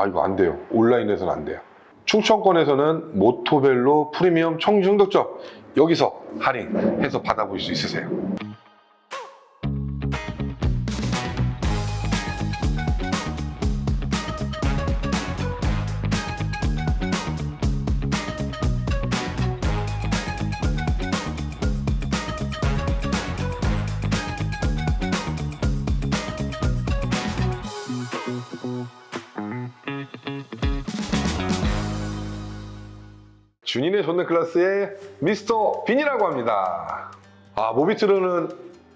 아 이거 안 돼요. 온라인에서는 안 돼요. 충청권에서는 모토벨로 프리미엄 청중득점 여기서 할인해서 받아볼 수 있으세요. 준인의 존내 클래스의 미스터 빈이라고 합니다. 아, 모비트로는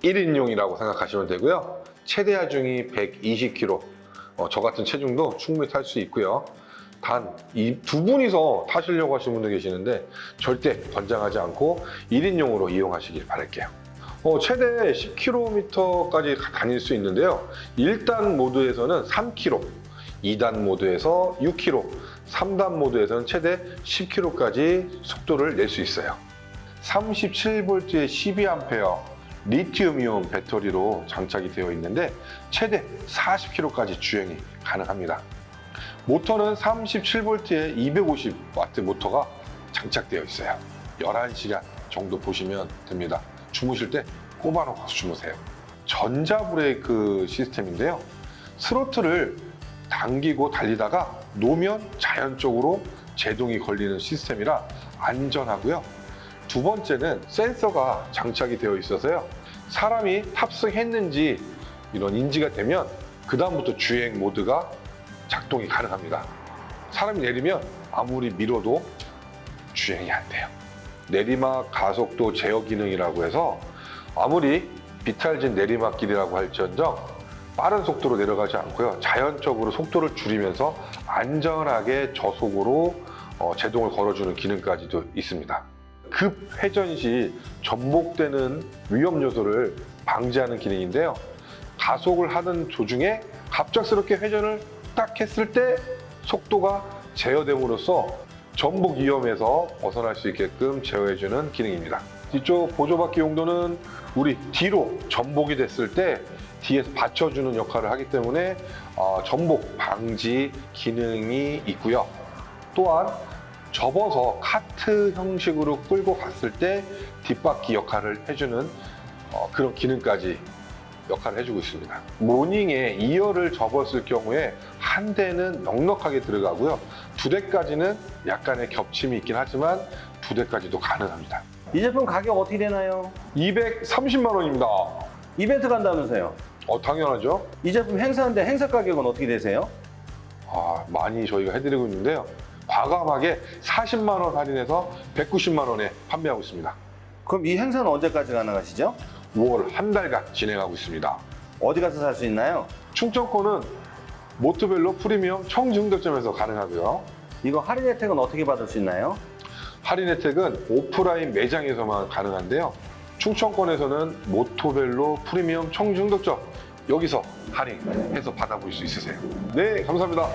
1인용이라고 생각하시면 되고요. 최대 하중이 120kg. 어, 저 같은 체중도 충분히 탈 수 있고요. 단, 이 두 분이서 타시려고 하시는 분들 계시는데 절대 권장하지 않고 1인용으로 이용하시길 바랄게요. 어, 최대 10km까지 다닐 수 있는데요. 1단 모드에서는 3km, 2단 모드에서 6km, 3단 모드에서는 최대 10km까지 속도를 낼 수 있어요. 37V의 12A 리튬이온 배터리로 장착이 되어 있는데 최대 40km까지 주행이 가능합니다. 모터는 37V의 250W 모터가 장착되어 있어요. 11시간 정도 보시면 됩니다. 주무실 때 꼽아놓고 주무세요. 전자 브레이크 시스템인데요. 스로틀을 당기고 달리다가 놓으면 자연적으로 제동이 걸리는 시스템이라 안전하고요. 두 번째는 센서가 장착이 되어 있어서요. 사람이 탑승했는지 이런 인지가 되면 그다음부터 주행 모드가 작동이 가능합니다. 사람이 내리면 아무리 밀어도 주행이 안 돼요. 내리막 가속도 제어 기능이라고 해서 아무리 비탈진 내리막길이라고 할지언정 빠른 속도로 내려가지 않고요. 자연적으로 속도를 줄이면서 안전하게 저속으로 어, 제동을 걸어주는 기능까지도 있습니다. 급 회전 시 전복되는 위험 요소를 방지하는 기능인데요. 가속을 하는 도중에 갑작스럽게 회전을 딱 했을 때 속도가 제어됨으로써 전복 위험에서 벗어날 수 있게끔 제어해주는 기능입니다. 뒤쪽 보조바퀴 용도는 우리 뒤로 전복이 됐을 때 뒤에서 받쳐주는 역할을 하기 때문에 어, 전복 방지 기능이 있고요. 또한 접어서 카트 형식으로 끌고 갔을 때 뒷바퀴 역할을 해주는 어, 그런 기능까지 역할을 해주고 있습니다. 모닝에 2열을 접었을 경우에 한 대는 넉넉하게 들어가고요. 두 대까지는 약간의 겹침이 있긴 하지만 두 대까지도 가능합니다. 이 제품 가격 어떻게 되나요? 230만 원입니다. 이벤트 간다면서요? 어, 당연하죠. 이 제품 행사인데 행사 가격은 어떻게 되세요? 아, 많이 저희가 해드리고 있는데요. 과감하게 40만 원 할인해서 190만 원에 판매하고 있습니다. 그럼 이 행사는 언제까지 가능하시죠? 5월 한 달간 진행하고 있습니다. 어디 가서 살 수 있나요? 충청권은 모트벨로 프리미엄 청중득점에서 가능하고요. 이거 할인 혜택은 어떻게 받을 수 있나요? 할인 혜택은 오프라인 매장에서만 가능한데요. 충청권에서는 모토벨로 프리미엄 청중득점 여기서 할인해서 받아볼 수 있으세요. 네, 감사합니다.